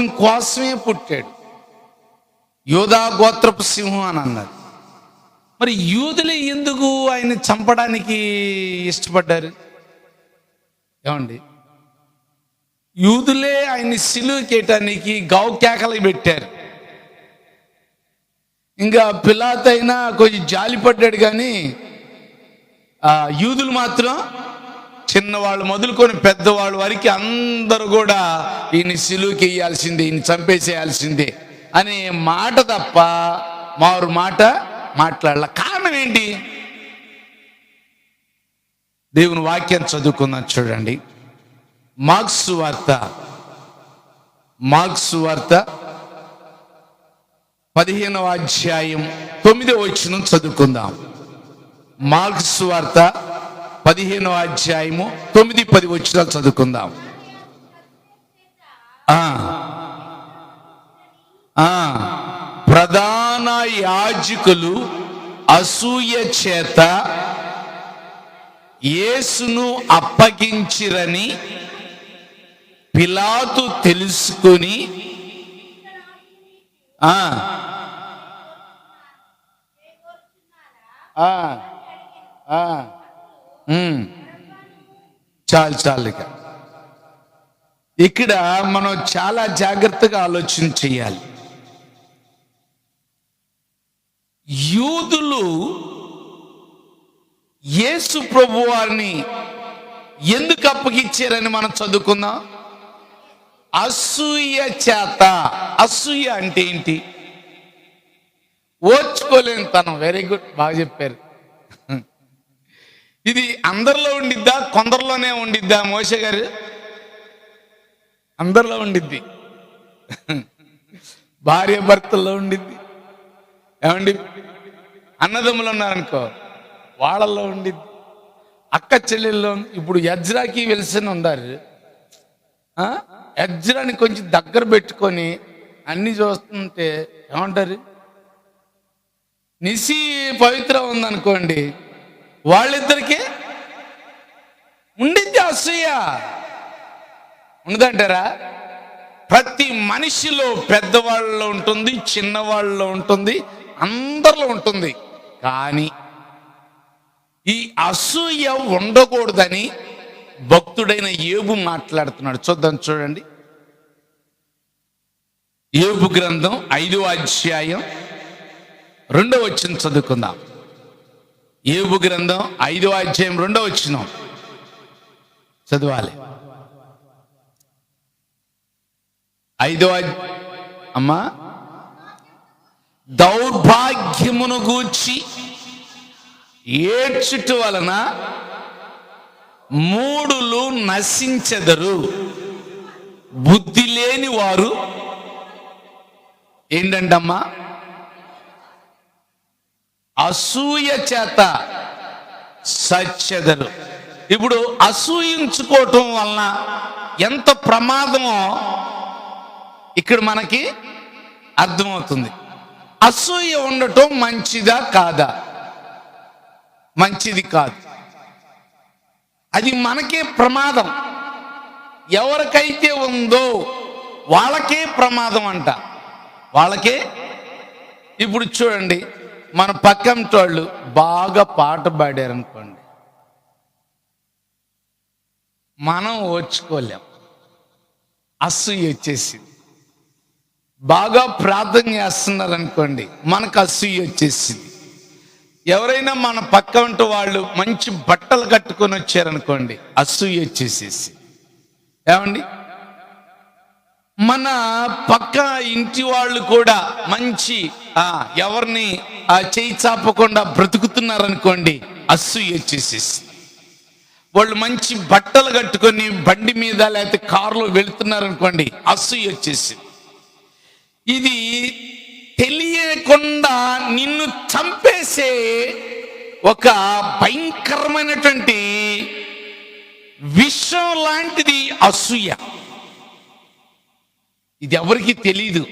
కోసమే పుట్టాడు. యోధా గోత్రపు సింహం అని అన్నారు. మరి యూదులే ఎందుకు ఆయన చంపడానికి ఇష్టపడ్డారు? ఏమండి? యూదులే ఆయన్ని సిలుకేయటానికి గావు కేకలు పెట్టారు. ఇంకా పిలాత్ అయినా కొంచెం జాలి పడ్డాడు కానీ యూదులు మాత్రం చిన్నవాళ్ళు మొదలుకొని పెద్దవాళ్ళు వరకు అందరూ కూడా ఈయన్ని సిలువుకి వేయాల్సిందే ఈయన చంపేసేయాల్సిందే అనే మాట తప్ప మారు మాట మాట్లాడాల. కారణం ఏంటి? దేవుని వాక్యం చదువుకుందాం చూడండి. మార్క్స్ వార్త మార్క్స్ వార్త పదిహేనవ అధ్యాయం తొమ్మిదో వచ్చిన చదువుకుందాం. మార్క్స్ వార్త పదిహేనో అధ్యాయము తొమ్మిది పది వచ్చిన చదువుకుందాం. ఆ. ప్రధాన యాజకులు అసూయ చేత యేసును అప్పగించిరని పిలాతు తెలుసుకొని ఆ. ఆ, ఆ, చాలు చాలు ఇక. ఇక్కడ మనం చాలా జాగ్రత్తగా ఆలోచన చేయాలి. యూదులు యేసు ప్రభు వారిని ఎందుకు అప్పగిచ్చారని మనం చదువుకుందాం? అసూయ చేత. అసూయ అంటే ఏంటి? ఓర్చుకోలేని తనం. వెరీ గుడ్ బాగా చెప్పారు. ఇది అందరిలో ఉండిద్దా? కొందరిలోనే ఉండిద్దా? మోష గారు? అందరిలో ఉండిద్ది. భార్య భర్తల్లో ఉండిద్ది. ఏమండి? అన్నదమ్ములు ఉన్నారనుకో వాళ్ళల్లో ఉండిద్ది. అక్క చెల్లెల్లో ఇప్పుడు యజ్రాకి వెలిసిన ఉన్నారు యజ్రాని కొంచెం దగ్గర పెట్టుకొని అన్ని చూస్తుంటే ఏమంటారు? నిసి పవిత్ర ఉందనుకోండి. వాళ్ళిద్దరికి ఉండిద్ది అసూయ ఉండదంటారా ప్రతి మనిషిలో పెద్దవాళ్ళలో ఉంటుంది చిన్నవాళ్ళలో ఉంటుంది అందరిలో ఉంటుంది. కానీ ఈ అసూయ ఉండకూడదని భక్తుడైన ఏబు మాట్లాడుతున్నాడు. చూద్దాం చూడండి. ఏబు గ్రంథం ఐదో అధ్యాయం రెండో వచ్చిన చదువుకుందాం. ఏబు గ్రంథం ఐదో అధ్యాయం రెండో వచ్చిన. చదవాలి. ఐదో అమ్మా. దౌర్భాగ్యమును గూర్చి ఏడ్చుట వలన మూడులు నశించెదరు. బుద్ధి లేని వారు ఏంటంటమ్మా? అసూయ చేత సచ్చెదరు ఇప్పుడు అసూయించుకోవటం వలన ఎంత ప్రమాదమో ఇక్కడ మనకి అర్థమవుతుంది. అసూయ ఉండటం మంచిదా కాదా? మంచిది కాదు. అది మనకే ప్రమాదం. ఎవరికైతే ఉందో వాళ్ళకే ప్రమాదం అంట. వాళ్ళకే ఇప్పుడు చూడండి. మన పక్కంటి వాళ్ళు బాగా పాట పాడారనుకోండి మనం ఓర్చుకోలేం. అసూయ వచ్చేసింది. బాగా ప్రార్థన చేస్తున్నారు అనుకోండి మనకు అసూయ వచ్చేసింది. ఎవరైనా మన పక్క ఉంటే వాళ్ళు మంచి బట్టలు కట్టుకొని వచ్చారనుకోండి అసూయ వచ్చేసేసి ఏమండి? మన పక్క ఇంటి వాళ్ళు కూడా మంచి ఆ ఎవరిని ఆ చేయి చాపకుండా బ్రతుకుతున్నారనుకోండి అసూయ వచ్చేసేసి వాళ్ళు మంచి బట్టలు కట్టుకొని బండి మీద లేకపోతే కారులో వెళుతున్నారనుకోండి అసూయ వచ్చేసి ఇది తెలియకుండా నిన్ను చంపేసే ఒక భయంకరమైనటువంటి విషం లాంటిది అసూయ. ఇది ఎవరికి తెలీదు.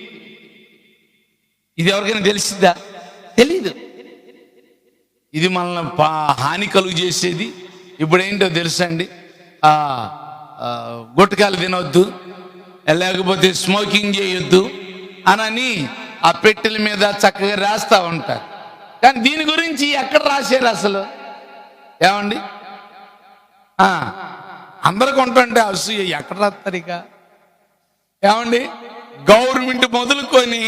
ఇది ఎవరికైనా తెలిసిద్దా తెలీదు. ఇది మనల్ని పా- హాని కలుగు చేసేది. ఇప్పుడు ఏంటో తెలుసా అండి? ఆ, తినవద్దు లేకపోతే స్మోకింగ్ చేయొద్దు అనని ఆ పెట్టెల మీద చక్కగా రాస్తా ఉంటారు. కానీ దీని గురించి ఎక్కడ రాశారు అసలు? ఏమండి? ఆ, అందరికి ఉంటుంటే అసూయ ఎక్కడ రాస్తారు ఇక? ఏమండి? గవర్నమెంట్ మొదలుకొని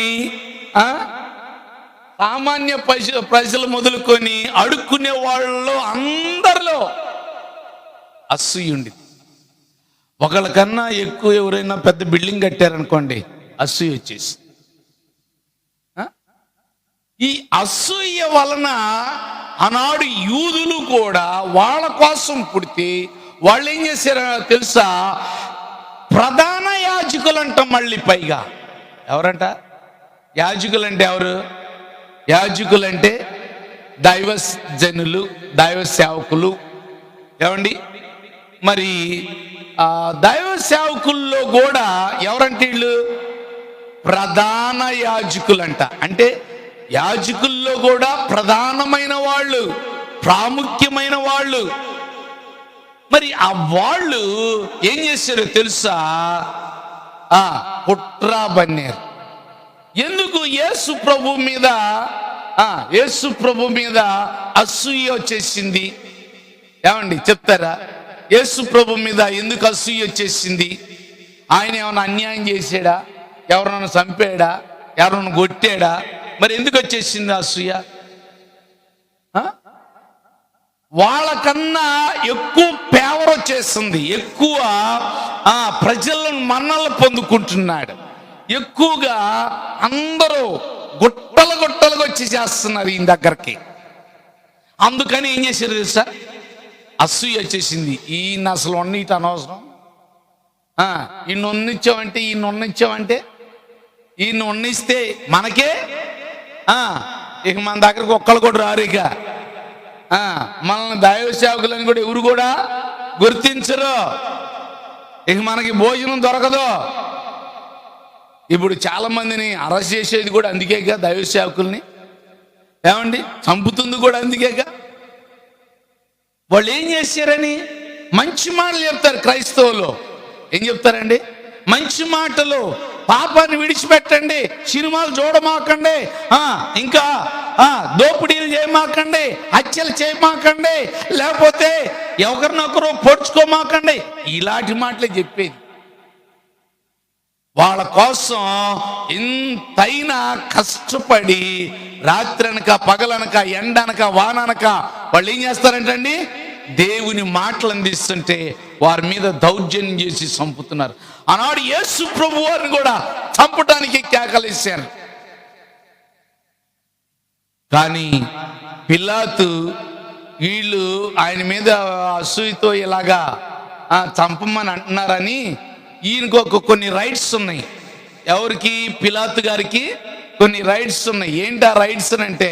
ఆ, సామాన్య ప్రజ ప్రజలు మొదలుకొని అడుక్కునే వాళ్ళలో అందరిలో అసూయ ఉండి ఒకళ్ళకన్నా ఎక్కువ ఎవరైనా పెద్ద బిల్డింగ్ కట్టారనుకోండి అసూయ వచ్చేసి ఆ? ఈ అసూయ వలన ఆనాడు యూదులు కూడా వాళ్ళ కోసం పుడితే వాళ్ళు ఏం చేశారో తెలుసా? ప్రధాన యాజకులు మళ్ళీ పైగా. ఎవరంట? యాజకులు అంటే ఎవరు? యాజకులు అంటే దైవ జనులు దైవ సేవకులు ఏమండి? మరి దైవ సేవకుల్లో కూడా ఎవరంటే వీళ్ళు? ప్రధాన యాజకులంట. అంటే యాజకుల్లో కూడా ప్రధానమైన వాళ్ళు ప్రాముఖ్యమైన వాళ్ళు. మరి ఆ వాళ్ళు ఏం చేశారో తెలుసా? ఆ కుట్రా బన్నారు. ఎందుకు యేసు ప్రభు మీద ఆ యేసు ప్రభు మీద అసూయ వచ్చేసింది? ఏమండి చెప్తారా? యేసు ప్రభు మీద ఎందుకు అసూయ వచ్చేసింది? ఆయన ఏమైనా అన్యాయం చేసాడా ఎవరైనా చంపాడా? ఎవరైనా కొట్టాడా? మరి ఎందుకు వచ్చేసింది అసూయ? వాళ్ళకన్నా ఎక్కువ పేవర్ వచ్చేస్తుంది. ఎక్కువ ఆ ప్రజలను మన్నలు పొందుకుంటున్నాడు. ఎక్కువగా అందరూ గుట్టలు గుట్టలుగా వచ్చి చేస్తున్నారు ఈయన దగ్గరికి. అందుకని ఏం చేశారు తెలుసా? అసూయ వచ్చేసింది. ఈయన అసలు ఉన్నీట అనవసరం. ఈయన ఉన్నిచ్చామంటే ఈయన ఉన్నిచ్చామంటే ఈయన ఉన్నిస్తే మనకే ఇక మన దగ్గరకు ఒక్కళ్ళు కూడా రారు ఇక. మనల్ని దైవ సేవకులని కూడా ఎవరు కూడా గుర్తించరు. ఇక మనకి భోజనం దొరకదు. ఇప్పుడు చాలా మందిని అరెస్ట్ చేసేది కూడా అందుకేగా దైవ సేవకుల్ని ఏమండి? చంపుతుంది కూడా అందుకేగా. వాళ్ళు ఏం చేశారని? మంచి మాటలు చెప్తారు క్రైస్తవులు. ఏం చెప్తారండి? మంచి మాటలు. పాపాన్ని విడిచిపెట్టండి. సినిమాలు చూడమాకండి. ఇంకా దోపిడీలు చేయమాకండి హత్యలు చేయమాకండి లేకపోతే ఎవరినొకరు పొడుచుకోమాకండి. ఇలాంటి మాటలే చెప్పేది. వాళ్ళ కోసం ఇంతైనా కష్టపడి రాత్రనక పగలనక ఎండనక వాననక వాళ్ళు ఏం చేస్తారంటండి? దేవుని మాటలు అందిస్తుంటే వారి మీద దౌర్జన్యం చేసి చంపుతున్నారు. ఆనాడు యేసు ప్రభు వారిని కూడా చంపడానికి కేకలేశారు కానీ పిల్లాతు వీళ్ళు ఆయన మీద అసూయతో ఇలాగా చంపమని అంటున్నారని ఈయనకు కొన్ని రైట్స్ ఉన్నాయి. ఎవరికి? పిలాతు గారికి కొన్ని రైట్స్ ఉన్నాయి. ఏంటి ఆ రైట్స్ అంటే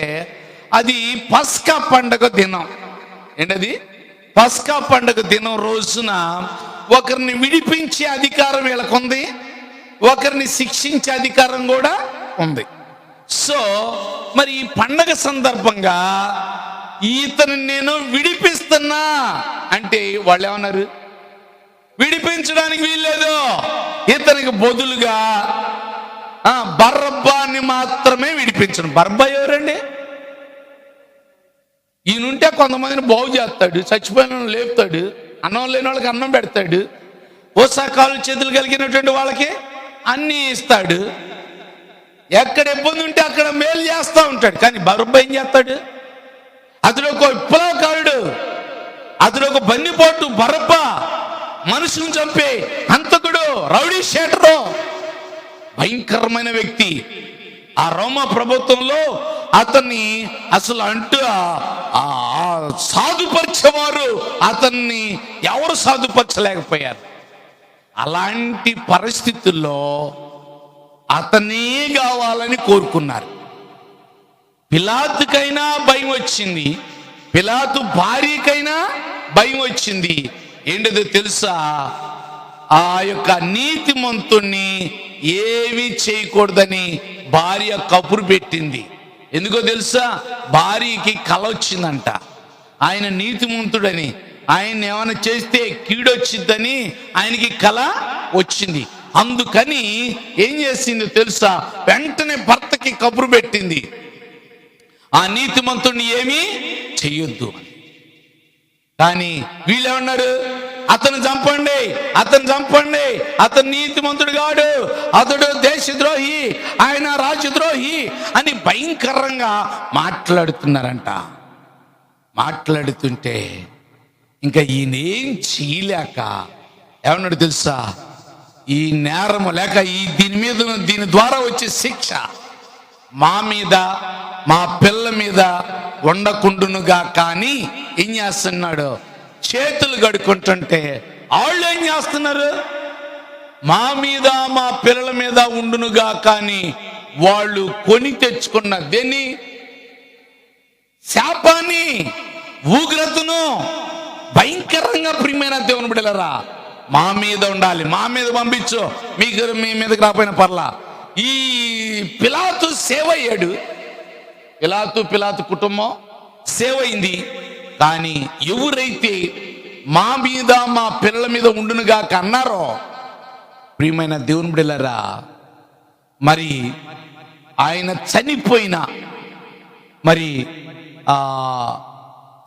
అది పస్కా పండగ దినం. ఏంటది? పస్కా పండగ దినం రోజున ఒకరిని విడిపించే అధికారం వీళ్ళకుంది ఒకరిని శిక్షించే అధికారం కూడా ఉంది. సో మరి ఈ పండగ సందర్భంగా ఈతను నేను విడిపిస్తున్నా అంటే వాళ్ళు ఏమన్నారు విడిపించడానికి వీల్లేదు. ఇతనికి బదులుగా ఆ, బర్రబ్బాని మాత్రమే విడిపించను. బర్బా ఎవరండి? ఈయనుంటే కొంతమందిని బాగు చేస్తాడు చచ్చిపోయిన లేపుతాడు అన్నం లేని వాళ్ళకి అన్నం పెడతాడు ఓసాకాలు చేతులు కలిగినటువంటి వాళ్ళకి అన్నీ ఇస్తాడు. ఎక్కడ ఇబ్బంది ఉంటే అక్కడ మేలు చేస్తూ ఉంటాడు. కానీ బరబ్బ ఏం చేస్తాడు? అతడు ఒక విప్లవకారుడు. అతడు ఒక బన్నిపోటు బరబ్బ మనుషులను చంపే హంతకుడు రౌడీ షేటరు. భయంకరమైన వ్యక్తి. ఆ రోమ ప్రభుత్వంలో అతన్ని అసలు అంటూ ఆ సాధుపరిచేవారు అతన్ని ఎవరు సాధుపరచలేకపోయారు? అలాంటి పరిస్థితుల్లో అతనే కావాలని కోరుకున్నారు. పిలాతుకైనా భయం వచ్చింది. పిలాతు భార్యకైనా భయం వచ్చింది. ఏంటదో తెలుసా? ఆ యొక్క నీతిమంతుణ్ణి ఏమీ చేయకూడదని భార్య కబురు పెట్టింది. ఎందుకో తెలుసా? భార్యకి కల వచ్చిందంట. ఆయన నీతిమంతుడని. ఆయన ఏమైనా చేస్తే కీడొచ్చిద్దని ఆయనకి కళ వచ్చింది. అందుకని ఏం చేసింది తెలుసా? వెంటనే భర్తకి కబురు పెట్టింది. ఆ నీతిమంతుడిని ఏమీ చెయ్యొద్దు అని. కానీ వీళ్ళేమన్నారు? అతను చంపండి అతను చంపండి అతను నీతిమంతుడు కాడు అతడు దేశద్రోహి ఆయన రాజద్రోహి అని భయంకరంగా మాట్లాడుతున్నారంట. మాట్లాడుతుంటే ఇంకా ఈయనేం చేయలేక ఏమన్నాడు తెలుసా? ఈ నేరము లేక ఈ దీని మీద దీని ద్వారా వచ్చే శిక్ష మా మీద మా పిల్ల మీద ఉండకుండునుగా కానీ ఏం చేస్తున్నాడు? చేతులు గడుకుంటుంటే వాళ్ళు ఏం చేస్తున్నారు? మా మీద మా పిల్లల మీద ఉండునుగా కానీ వాళ్ళు కొని తెచ్చుకున్న దేని శాపాన్ని ఊగ్రతను భయంకరంగా ప్రియమైన దేవుని బిడలరా మా మీద ఉండాలి మా మీద పంపించు. మీకు మీ మీదకి రాపోయిన పర్లా. ఈ పిలాతు సేవ అయ్యాడు. పిలాతు పిలాతు కుటుంబం సేవ అయింది. కానీ ఎవరైతే మా మీద మా పిల్లల మీద ఉండునుగా కన్నారో ప్రియమైన దేవుని బిడ్డలరా మరి ఆయన చనిపోయిన మరి ఆ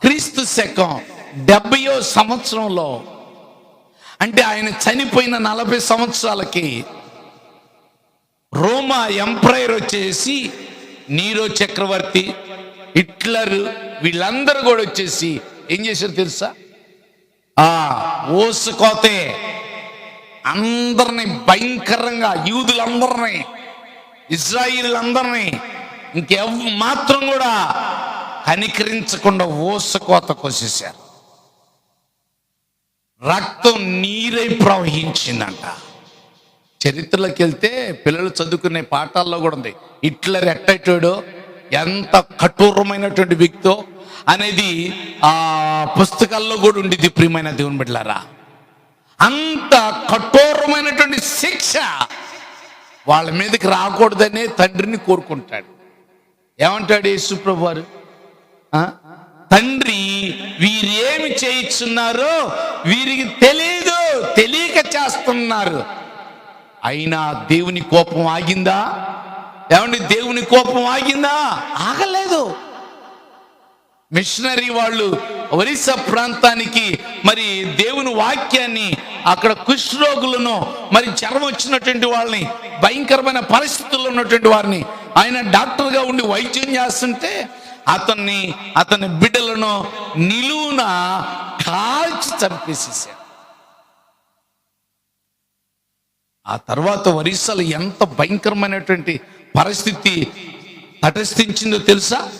క్రీస్తు శకం డెబ్బయో సంవత్సరంలో అంటే ఆయన చనిపోయిన నలభై సంవత్సరాలకి రోమా ఎంపైర్ వచ్చేసి నీరో చక్రవర్తి హిట్లర్ వీళ్ళందరూ కూడా వచ్చేసి ఏం చేశారు తెలుసా? ఆ ఓసుకోతే అందరినీ భయంకరంగా యూదులందరినీ ఇజ్రాయిల్ అందరినీ ఇంకెవ్ మాత్రం కూడా కనికరించకుండా ఓసుకోత కోసేశారు. రక్తం నీరై ప్రవహించిందంట. చరిత్రలోకి వెళ్తే పిల్లలు చదువుకునే పాఠాల్లో కూడా ఉంది. హిట్లర్ ఎట్టయిటాడో ఎంత కఠోరమైనటువంటి వ్యక్తో అనేది ఆ పుస్తకాల్లో కూడా ఉండేది ప్రియమైన దేవుని బిడ్డలారా. అంత కఠోరమైనటువంటి శిక్ష వాళ్ళ మీదకి రాకూడదనే తండ్రిని కోరుకుంటాడు. ఏమంటాడు యేసుప్రభు వారు తండ్రి వీరేమి చేయిచున్నారో వీరికి తెలియదు తెలియక చేస్తున్నారు. అయినా దేవుని కోపం ఆగిందా? ఏమండి దేవుని కోపం ఆగిందా? ఆగలేదు. మిషనరీ వాళ్ళు ఒరిస్సా ప్రాంతానికి మరి దేవుని వాక్యాన్ని అక్కడ కుష్ఠరోగులను మరి జ్వరం వచ్చినటువంటి వాళ్ళని భయంకరమైన పరిస్థితుల్లో ఉన్నటువంటి వారిని ఆయన డాక్టర్గా ఉండి వైద్యం చేస్తుంటే అతన్ని అతని బిడ్డలను నిలువున కాల్చి చంపేసేసాడు ఆ తర్వాత ఒరిస్సాలో ఎంత భయంకరమైనటువంటి పరిస్థితి తటస్థించిందో తెలుసా?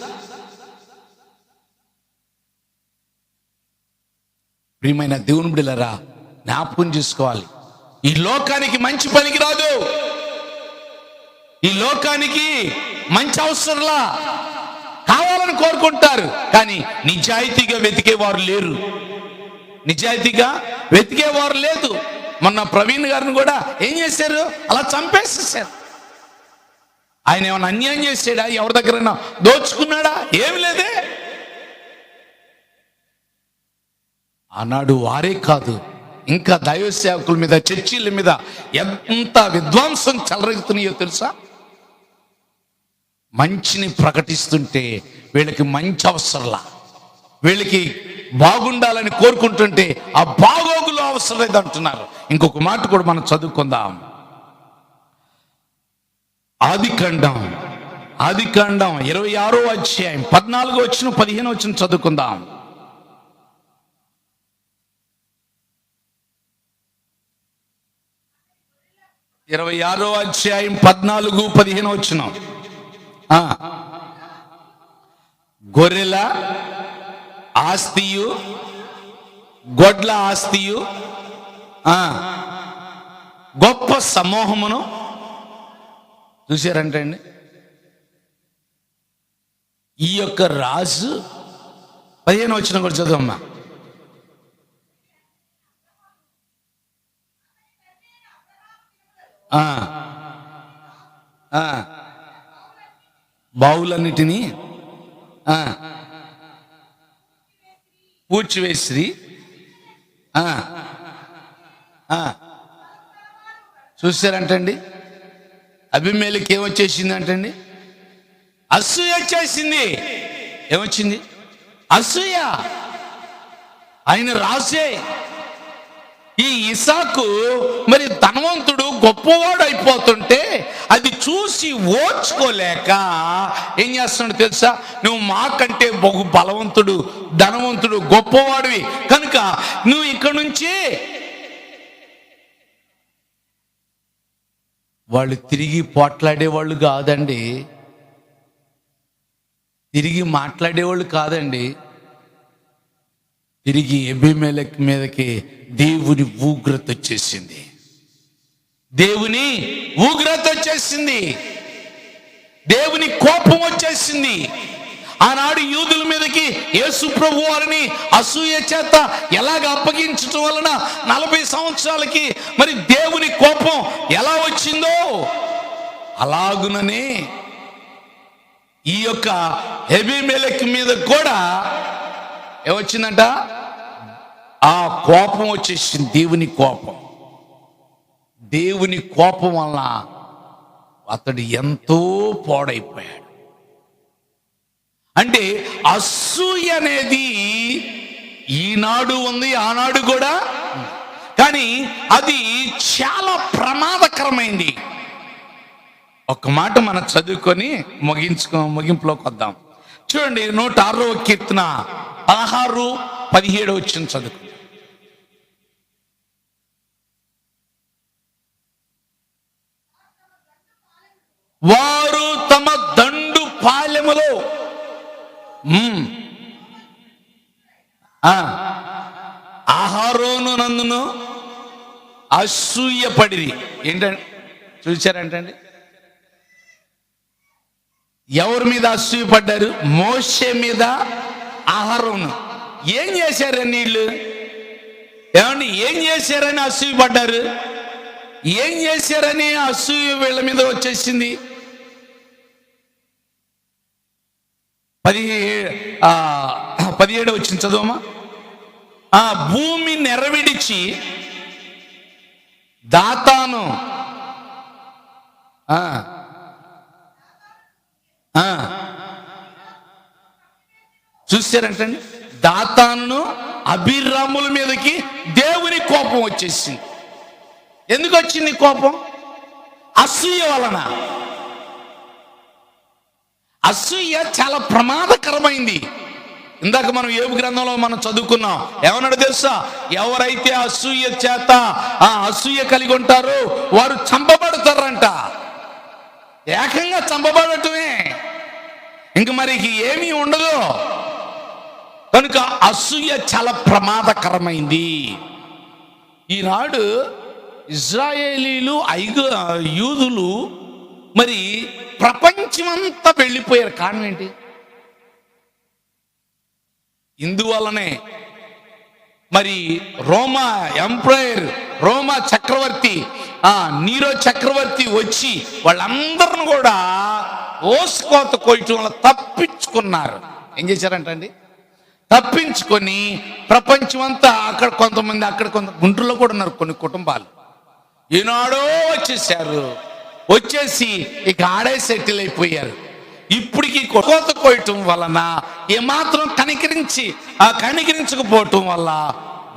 ప్రియమైన దేవుని బిడ్డలరా జ్ఞాపకం చేసుకోవాలి. ఈ లోకానికి మంచి పనికి రాదు. ఈ లోకానికి మంచి అవసరంలా. కావాలని కోరుకుంటారు. కానీ నిజాయితీగా వెతికేవారు లేరు. నిజాయితీగా వెతికేవారు లేదు. మొన్న ప్రవీణ్ గారిని కూడా ఏం చేశారు? అలా చంపేసేసారు ఆయన ఏమైనా అన్యాయం చేసాడా ఎవరి దగ్గరైనా దోచుకున్నాడా? ఏమి లేదే. ఆనాడు వారే కాదు. ఇంకా దైవ సేవకుల మీద చర్చీల మీద ఎంత విధ్వంసం చెలరెగుతున్నాయో తెలుసా? మంచిని ప్రకటిస్తుంటే వీళ్ళకి మంచి అవసరంలా. వీళ్ళకి బాగుండాలని కోరుకుంటుంటే ఆ బాగోగులు అవసరం లేదు అంటున్నారు ఇంకొక మాట కూడా మనం చదువుకుందాం. ఆదికాండం ఆదికాండం ఇరవై ఆరో అధ్యాయం పద్నాలుగో వచ్చిన పదిహేను వచ్చిన చదువుకుందాం. ఇరవై ఆరో అధ్యాయం పద్నాలుగు పదిహేను వచ్చినాం గొర్రెల ఆస్తియు గొడ్ల ఆస్తియు గొప్ప సమూహమును చూసారంటే అండి. ఈ యొక్క రాజు పదిహేను వచ్చిన కూడా చదువమ్మా. ఆ, ఆ, బావులన్నిటినీ పూడ్చివేసి పూడ్చివేసిరి ఆ, చూసారంటండి? అభిమేలకి ఏమొచ్చేసింది అంటండి అసూయ వచ్చేసింది. ఏమొచ్చింది? అసూయ. ఆయన రాసే. ఈ ఇసాకు మరి ధనవంతుడు గొప్పవాడు అయిపోతుంటే అది చూసి ఓర్చుకోలేక ఏం చేస్తున్నాడు తెలుసా? నువ్వు మాకంటే బహు బలవంతుడు ధనవంతుడు గొప్పవాడివి. కనుక నువ్వు ఇక్కడ నుంచి వాళ్ళు తిరిగి పోట్లాడేవాళ్ళు కాదండి. తిరిగి మాట్లాడేవాళ్ళు కాదండి. తిరిగి ఎబిమెలక్ మీదకి దేవుని ఉగ్రత వచ్చేసింది. దేవుని ఉగ్రత వచ్చేసింది. దేవుని కోపం వచ్చేసింది. ఆనాడు యూదుల మీదకి యేసు ప్రభు వారిని అసూయ చేత ఎలాగ అప్పగించటం వలన నలభై సంవత్సరాలకి మరి దేవుని కోపం ఎలా వచ్చిందో? అలాగుననే ఈ యొక్క హెబీ మీద కూడా ఏమొచ్చిందంట? ఆ కోపం వచ్చేసింది దేవుని కోపం. దేవుని కోపం వలన అతడు ఎంతో పాడైపోయాడు. అంటే అసూయ అనేది ఈనాడు ఉంది ఆనాడు కూడా కానీ అది చాలా ప్రమాదకరమైంది. ఒక మాట మనం చదువుకొని ముగించుకో ముగింపులోకి వద్దాం. చూడండి నూట ఆరో కీర్తన. పదహారు పదిహేడు వచ్చిన చదువు. వారు తమ దండు పాలెములో ఆ, ఆహారోను నందును అసూయపడిరి. ఏంటండి? చూసారంటండి ఎవరి మీద అసూయపడ్డారు? మోసే మీద ఆహారంను ఏం చేశారని వీళ్ళు ఏమండి ఏం చేశారని అసూయపడ్డారు? ఏం చేశారని అసూయ వీళ్ళ మీద వచ్చేసింది? పది ఆ, పదిహేడు వచ్చింది చదువమ్మా. ఆ భూమి నెరవిడిచి దాతాను ఆ, ఆ, చూసారంటండి దాతాను అభిరాముల మీదకి దేవుని కోపం వచ్చేసింది. ఎందుకు వచ్చింది కోపం? అసూయ వలన. అసూయ చాలా ప్రమాదకరమైంది. ఇందాక మనం ఏబు గ్రంథంలో మనం చదువుకున్నాం. ఏమన్నాడు తెలుసా? ఎవరైతే అసూయ చేత ఆ అసూయ కలిగి ఉంటారో వారు చంపబడతారంట. ఏకంగా చంపబడటమే. ఇంక మరి ఏమీ ఉండదు. కనుక అసూయ చాలా ప్రమాదకరమైంది. ఈనాడు ఇజ్రాయేలీలు ఐగు యూదులు మరి ప్రపంచమంతా వెళ్ళిపోయారు. కారణం ఏంటి? ఇందువల్లనే మరి రోమా ఎంప్రయర్ రోమా చక్రవర్తి ఆ నీరో చక్రవర్తి వచ్చి వాళ్ళందరిని కూడా ఓసుకోత కోయటం వల్ల తప్పించుకున్నారు. ఏం చేశారంటండి? తప్పించుకొని ప్రపంచం అంతా అక్కడ కొంతమంది అక్కడ కొంత గుంటూరులో కూడా ఉన్నారు కొన్ని కుటుంబాలు. ఈనాడో వచ్చేసారు వచ్చేసి ఇక ఆడే సెటిల్ అయిపోయారు. ఇప్పటికి కోత కోయటం వలన ఏమాత్రం కనికరించి ఆ కనికరించకపోవటం వల్ల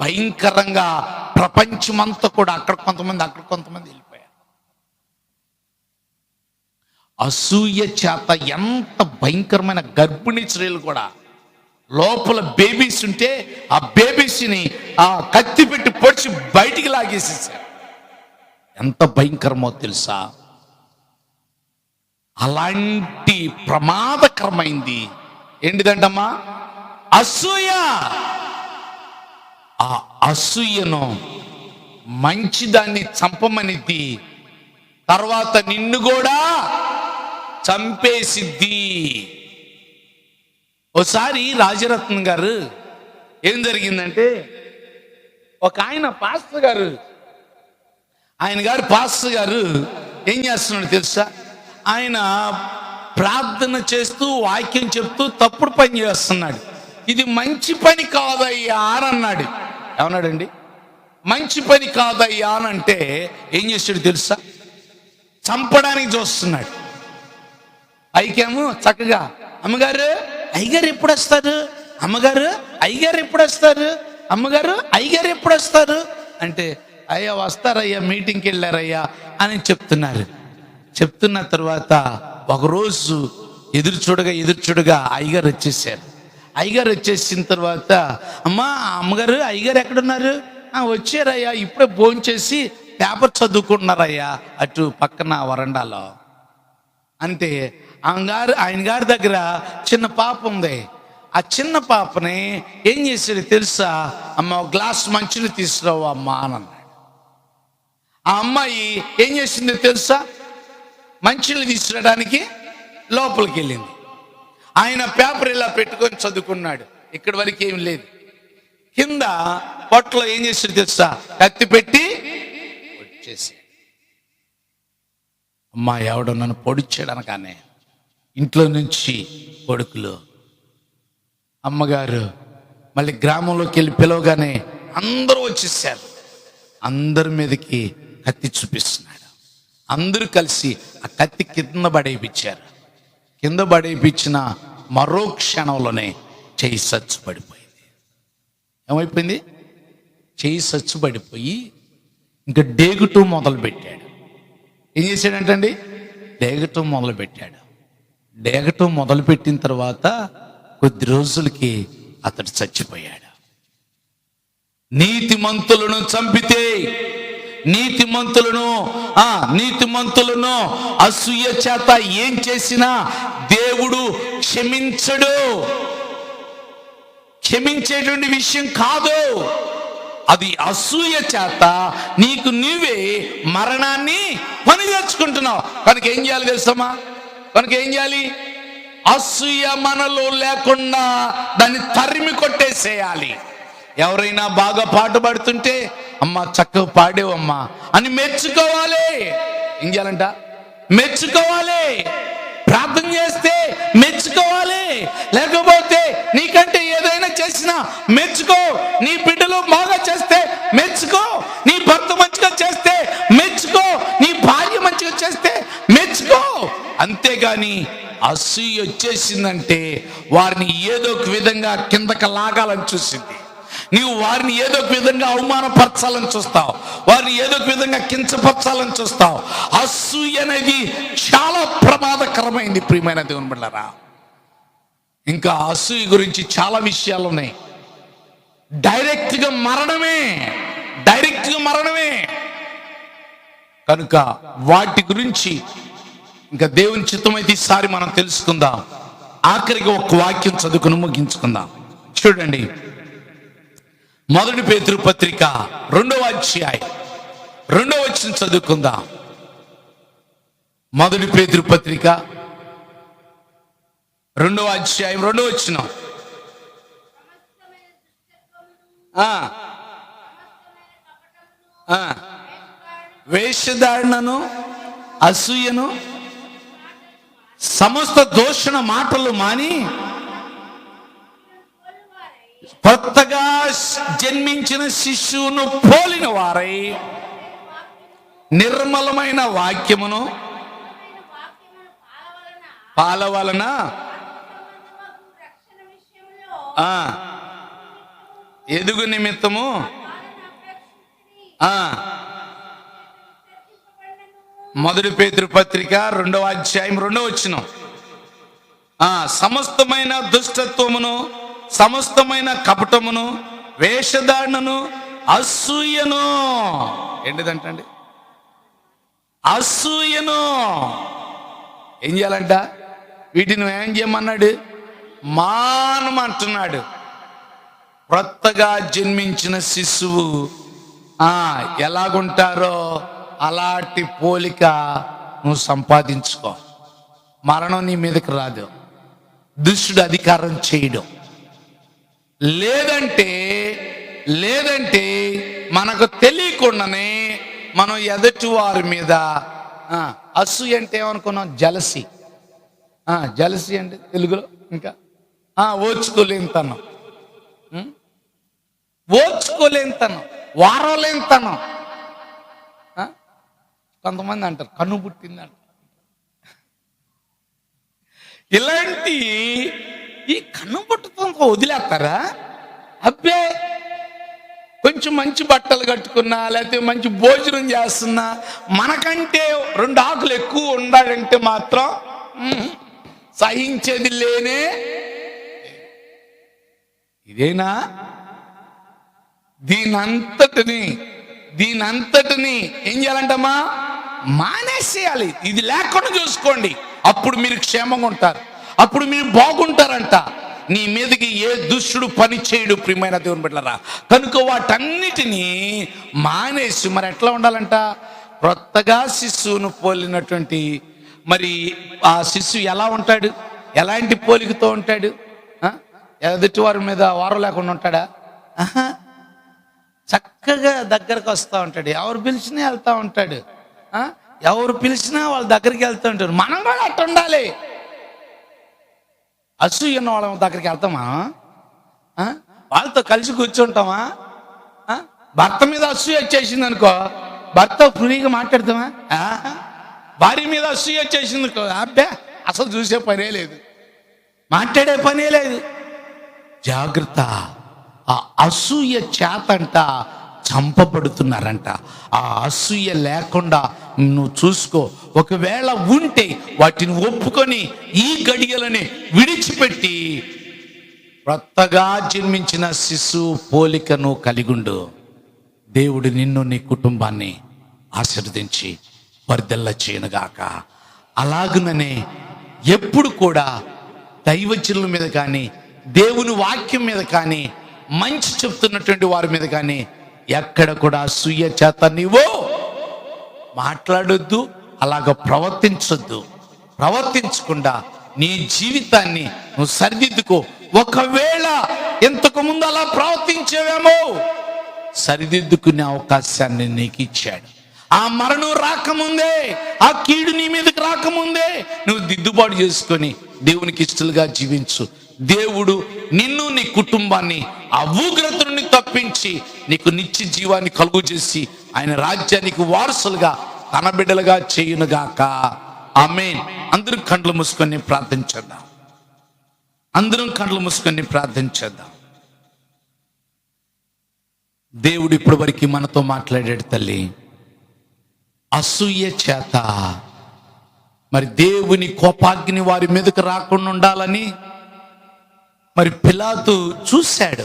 భయంకరంగా ప్రపంచమంతా కూడా అక్కడ కొంతమంది అక్కడ కొంతమంది వెళ్ళిపోయారు. అసూయ చేత ఎంత భయంకరమైన గర్భిణీ స్త్రీలు కూడా లోపల బేబీస్ ఉంటే ఆ బేబీస్ని ఆ కత్తి పెట్టి పొడిచి బయటికి లాగేసేసారు. ఎంత భయంకరమో తెలుసా? అలాంటి ప్రమాదకరమైంది. ఏంటిదంటమ్మా? అసూయ. ఆ అసూయను మంచిదాన్ని చంపమనిద్ది తర్వాత నిన్ను కూడా చంపేసిద్ది. ఒకసారి రాజరత్నం గారు ఏం జరిగిందంటే ఒక ఆయన పాస్టర్ గారు ఆయన గారు పాస్టర్ గారు ఏం చేస్తున్నాడు తెలుసా? ఆయన ప్రార్థన చేస్తూ వాక్యం చెప్తూ తప్పుడు పని చేస్తున్నాడు. ఇది మంచి పని కాదయ్యా అని అన్నాడు. ఏమన్నాడండి? మంచి పని కాదయ్యా అని అంటే ఏం చేశాడు తెలుసా? చంపడానికి చూస్తున్నాడు. పైకేమో చక్కగా అమ్మగారు అయ్యగారు ఎప్పుడు వస్తారు అమ్మగారు అయ్యగారు ఎప్పుడు వస్తారు అమ్మగారు అయ్యగారు ఎప్పుడు వస్తారు అంటే అయ్యా వస్తారయ్యా మీటింగ్కి వెళ్ళారయ్యా అని చెప్తున్నారు. చెప్తున్న తర్వాత ఒకరోజు ఎదురు చూడగా ఎదురు చూడగా అయ్యగారు వచ్చేసారు. అయ్యగారు వచ్చేసిన తర్వాత అమ్మా అమ్మగారు అయ్యగారు ఎక్కడున్నారు? వచ్చారయ్యా ఇప్పుడే భోంచేసి పేపర్ చదువుకుంటున్నారయ్యా. అటు పక్కన వరండాలో. అంటే గారు ఆయన గారి దగ్గర చిన్న పాప ఉంది. ఆ చిన్న పాపని ఏం చేశాడు తెలుసా? అమ్మ ఒక గ్లాస్ మంచిని తీసుకురావు అమ్మా అని అన్నాడు. ఆ అమ్మాయి ఏం చేసింది తెలుసా? మంచిని తీసుకురావడానికి లోపలికి వెళ్ళింది. ఆయన పేపర్ ఇలా పెట్టుకొని చదువుకున్నాడు. ఇక్కడి వరకు ఏం లేదు. కింద పొట్టలో ఏం చేసాడు తెలుసా? కత్తి పెట్టి వచ్చేసి అమ్మా ఎవడో నన్ను పొడిచాడు అనగానే ఇంట్లో నుంచి కొడుకులు. అమ్మగారు మళ్ళీ గ్రామంలోకి వెళ్ళి పిలవగానే అందరూ వచ్చేసారు. అందరి మీదకి కత్తి చూపిస్తున్నాడు. అందరూ కలిసి ఆ కత్తి కింద పడేపించారు కింద పడేపించిన మరో క్షణంలోనే చేయి సచ్చు పడిపోయింది ఏమైపోయింది? చేయి సచ్చు పడిపోయి ఇంకా డేగుటూ మొదలు పెట్టాడు ఏం చేశాడంటండి? డేగటం మొదలు పెట్టాడు డేగటం మొదలుపెట్టిన తర్వాత కొద్ది రోజులకి అతడు చచ్చిపోయాడు. నీతిమంతులను చంపితే నీతిమంతులను ఆ నీతిమంతులను అసూయ చేత ఏం చేసినా దేవుడు క్షమించడు. క్షమించేటువంటి విషయం కాదు. అది అసూయ చేత నీకు నీవే మరణాన్ని పని తెచ్చుకుంటున్నావు కనుక ఏం చేయాలి తెలుసమ్మా? కనుక ఏం చేయాలి? అసూయ మనలో లేకుండా దాన్ని తరిమి కొట్టేసేయాలి. ఎవరైనా బాగా పాట పాడుతుంటే అమ్మా చక్కగా పాడేవమ్మా అని మెచ్చుకోవాలి. ఏం చేయాలంట? మెచ్చుకోవాలి. ప్రార్థన చేస్తే మెచ్చుకోవాలి. లేకపోతే నీకంటే ఏదైనా చేసినా మెచ్చుకో. నీ బిడ్డలు బాగా చేస్తే మెచ్చుకో నీ భర్త మంచిగా చేస్తే మెచ్చుకో నీ భార్య మంచిగా చేస్తే మెచ్చుకో కానీ అసూయ వచ్చేసిందంటే వారిని ఏదో ఒక విధంగా కిందకి లాగాలని చూసింది. నీవు వారిని ఏదో ఒక విధంగా అవమానపరచాలని చూస్తావు. వారిని ఏదో ఒక విధంగా కించపరచాలని చూస్తావు. అసూయ అనేది చాలా ప్రమాదకరమైంది ప్రియమైన దేవుని బిళ్ళరా. ఇంకా అసూయ గురించి చాలా విషయాలు ఉన్నాయి డైరెక్ట్గా మరణమే డైరెక్ట్గా మరణమే. కనుక వాటి గురించి ఇంకా దేవుని చిత్తమైతే ఈసారి మనం తెలుసుకుందాం. ఆఖరికి ఒక వాక్యం చదువుకుని ముగించుకుందాం. చూడండి. మొదటి పేతురు పత్రిక రెండవ అధ్యాయ. రెండవ వచ్చిన చదువుకుందాం. మొదటి పేతురు పత్రిక రెండవ అధ్యాయం రెండవ వచ్చిన వేషధారణను అసూయను సమస్త దోషణ మాటలు మాని కొత్తగా జన్మించిన శిశువును పోలిన వారై నిర్మలమైన వాక్యమును పాల వలన ఆ, ఎదుగు నిమిత్తము ఆ, మొదటి పేతృపత్రిక రెండవ అధ్యాయం రెండవ వచ్చిన సమస్తమైన దుష్టత్వమును సమస్తమైన కపటమును వేషధారణను అసూయను. ఏంటిదంటండి? అసూయను. ఏం చేయాలంట? వీటిని ఏం చేయమన్నాడు? మానమంటున్నాడు. క్రొత్తగా జన్మించిన శిశువు ఆ ఎలాగుంటారో? అలాంటి పోలిక నువ్వు సంపాదించుకో. మరణం నీ మీదకి రాదు. దుష్టుడు అధికారం చేయడం. లేదంటే లేదంటే మనకు తెలియకుండానే మనం ఎదుటి వారి మీద ఆ, అసూయ అంటే ఏమనుకున్నాం? జలసి. జలసి అంటే తెలుగులో ఇంకా? ఓచుకోలేనితనం. ఓచుకోలేనితనం. వారలేనితనం. కొంతమంది అంటారు కన్ను పుట్టిందంట ఇలాంటి ఈ కన్ను పుట్టుతో వదిలేస్తారా? అబ్బే కొంచెం మంచి బట్టలు కట్టుకున్నా లేకపోతే మంచి భోజనం చేస్తున్నా మనకంటే రెండు ఆకులు ఎక్కువ ఉండాలంటే మాత్రం సహించేది లేనే ఇదేనా? దీనంతటిని దీనంతటిని ఏం చేయాలంటమ్మా? మానేసేయాలి. ఇది లేకుండా చూసుకోండి. అప్పుడు మీరు క్షేమంగా ఉంటారు. అప్పుడు మీరు బాగుంటారంట. నీ మీదకి ఏ దుష్టుడు పని చేయడు ప్రియమైన దేవుని బిడ్డలారా. కనుక వాటన్నిటినీ మానేసి మరి ఎట్లా ఉండాలంట? క్రొత్తగా శిశువును పోలినటువంటి మరి ఆ శిశువు ఎలా ఉంటాడు? ఎలాంటి పోలికతో ఉంటాడు? ఎదుటి వారి మీద వారం లేకుండా ఉంటాడా? చక్కగా దగ్గరకు వస్తూ ఉంటాడు. ఎవరు పిలిచినా వెళ్తూ ఉంటాడు. ఎవరు పిలిచినా వాళ్ళ దగ్గరికి వెళ్తూ ఉంటారు. మనం కూడా అట్ట ఉండాలి. అసూయ ఉన్న వాళ్ళ దగ్గరికి వెళ్తామా? ఆ? వాళ్ళతో కలిసి కూర్చుంటామా? ఆ? భర్త మీద అసూయ వచ్చేసింది అనుకో భర్త ఫ్రీగా మాట్లాడతామా? భార్య మీద అసూయ వచ్చేసింది అనుకో అబ్బే అసలు చూసే పనే లేదు. మాట్లాడే పనే లేదు. జాగ్రత్త. ఆ అసూయ చేతంట చంపబడుతున్నారంట. ఆ అసూయ లేకుండా నువ్వు చూసుకో. ఒకవేళ ఉంటే వాటిని ఒప్పుకొని ఈ గడియలని విడిచిపెట్టి కొత్తగా జన్మించిన శిశువు పోలికను కలిగుండు. దేవుడు నిన్ను నీ కుటుంబాన్ని ఆశీర్వదించి వర్దెల్ల చేయనుగాక. అలాగుననే ఎప్పుడు కూడా దైవజనుల మీద కానీ దేవుని వాక్యం మీద కానీ మంచి చెప్తున్నటువంటి వారి మీద కానీ ఎక్కడ కూడా అసూయ చేత నీవో మాట్లాడొద్దు అలాగ ప్రవర్తించొద్దు. ప్రవర్తించకుండా నీ జీవితాన్ని నువ్వు సరిదిద్దుకో. ఒకవేళ ఇంతకు ముందు అలా ప్రవర్తించేవేమో సరిదిద్దుకునే అవకాశాన్ని నీకు ఇచ్చాడు. ఆ మరణం రాకముందే ఆ కీడు నీ మీదకి రాకముందే నువ్వు దిద్దుబాటు చేసుకొని దేవునికి ఇష్టలుగా జీవించు. దేవుడు నిన్ను నీ కుటుంబాన్ని ఆ ఉగ్రత నుండి తప్పించి నీకు నిత్య జీవాన్ని కలుగు చేసి ఆయన రాజ్యానికి వారసులుగా తన బిడ్డలుగా చేయునుగాక. ఆమె అందరం కండ్లు మూసుకొని ప్రార్థించేద్దాం అందరం కండ్లు మూసుకొని ప్రార్థించేద్దాం దేవుడు ఇప్పటి వరకు మనతో మాట్లాడాడు తల్లి. అసూయ చేత. మరి దేవుని కోపాగ్ని వారి మీదకు రాకుండా ఉండాలని మరి పిలాతు చూశాడు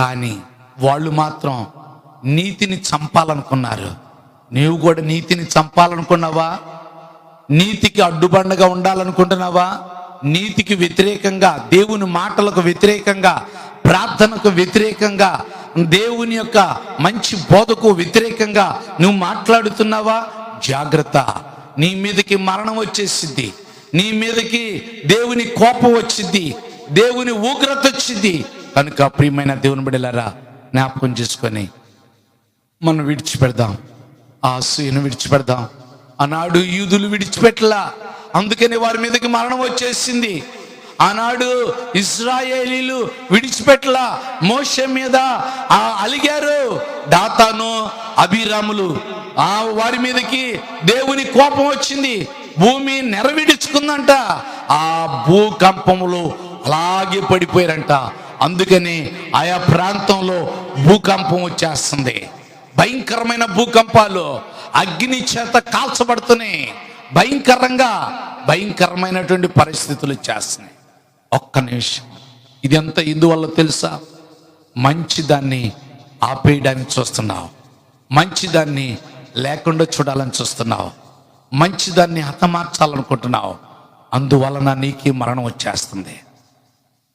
కానీ వాళ్ళు మాత్రం నీతిని చంపాలనుకున్నారు. నీవు కూడా నీతిని చంపాలనుకున్నావా? నీతికి అడ్డుబండగా ఉండాలనుకుంటున్నావా? నీతికి వ్యతిరేకంగా దేవుని మాటలకు వ్యతిరేకంగా ప్రార్థనకు వ్యతిరేకంగా దేవుని యొక్క మంచి బోధకు వ్యతిరేకంగా నువ్వు మాట్లాడుతున్నావా? జాగ్రత్త. నీ మీదకి మరణం వచ్చేసింది నీ మీదకి దేవుని కోపం వచ్చింది దేవుని ఉగ్రత వచ్చింది. కనుక ప్రియమైన దేవుని బిడ్డలారా జ్ఞాపకం చేసుకొని మనం విడిచిపెడదాం. ఆ విడిచిపెడదాం. ఆనాడు యూదులు విడిచిపెట్టలా. అందుకని వారి మీదకి మరణం వచ్చేసింది. ఆనాడు ఇస్రాయేలీలు విడిచిపెట్టలా. మోష మీద ఆ అలిగారు దాతాను అభిరాములు ఆ వారి మీదకి దేవుని కోపం వచ్చింది. భూమి నెరవిడుచుకుందంట ఆ భూకంపములు అలాగే పడిపోయారంట. అందుకని ఆయా ప్రాంతంలో భూకంపం వచ్చేస్తుంది. భయంకరమైన భూకంపాలు అగ్ని చేత కాల్చబడుతున్నాయి. భయంకరంగా భయంకరమైనటువంటి పరిస్థితులు వచ్చేస్తున్నాయి. ఒక్క నిమిషం. ఇదంతా ఇందువల్ల తెలుసా? మంచిదాన్ని ఆపేయడానికి చూస్తున్నావు. మంచిదాన్ని లేకుండా చూడాలని చూస్తున్నావు. మంచిదాన్ని హతమార్చాలనుకుంటున్నావు. అందువలన నీకే మరణం వచ్చేస్తుంది.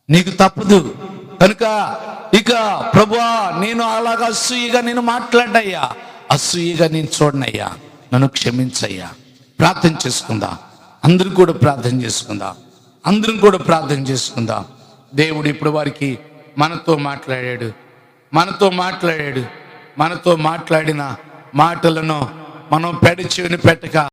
నీకు తప్పదు. కనుక ఇక ప్రభువా నేను అలాగా అసూయగా నేను మాట్లాడయ్యా అసూయగా నేను చూడనయ్యా. నన్ను క్షమించయ్యా. ప్రార్థన చేసుకుందా. అందరూ కూడా ప్రార్థన చేసుకుందా. అందరం కూడా ప్రార్థన చేసుకుందాం. దేవుడు ఇప్పుడు వారికి మనతో మాట్లాడాడు. మనతో మాట్లాడాడు. మనతో మాట్లాడిన మాటలను మనం పెడచెవిని పెట్టక